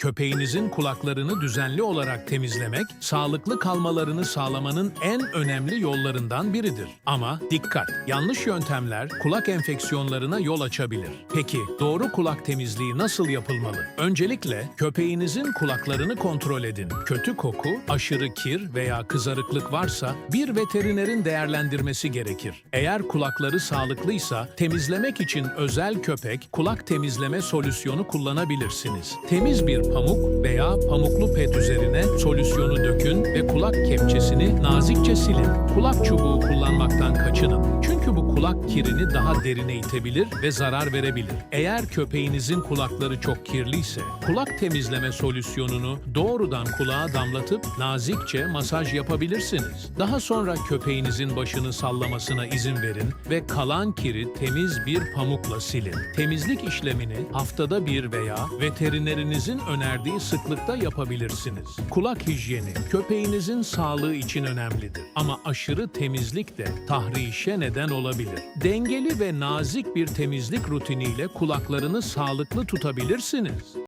Köpeğinizin kulaklarını düzenli olarak temizlemek, sağlıklı kalmalarını sağlamanın en önemli yollarından biridir. Ama dikkat, yanlış yöntemler kulak enfeksiyonlarına yol açabilir. Peki, doğru kulak temizliği nasıl yapılmalı? Öncelikle köpeğinizin kulaklarını kontrol edin. Kötü koku, aşırı kir veya kızarıklık varsa bir veterinerin değerlendirmesi gerekir. Eğer kulakları sağlıklıysa temizlemek için özel köpek kulak temizleme solüsyonu kullanabilirsiniz. Temiz bir pamuk veya pamuklu pet üzerine solüsyonu dökün ve kulak kepçesini nazikçe silin. Kulak çubuğu kullanmaktan kaçının. Çünkü bu kulak kirini daha derine itebilir ve zarar verebilir. Eğer köpeğinizin kulakları çok kirliyse, kulak temizleme solüsyonunu doğrudan kulağa damlatıp nazikçe masaj yapabilirsiniz. Daha sonra köpeğinizin başını sallamasına izin verin ve kalan kiri temiz bir pamukla silin. Temizlik işlemini haftada bir veya veterinerinizin önerdiği sıklıkta yapabilirsiniz. Kulak hijyeni köpeğinizin sağlığı için önemlidir ama aşırı temizlik de tahrişe neden olabilir. Dengeli ve nazik bir temizlik rutiniyle kulaklarını sağlıklı tutabilirsiniz.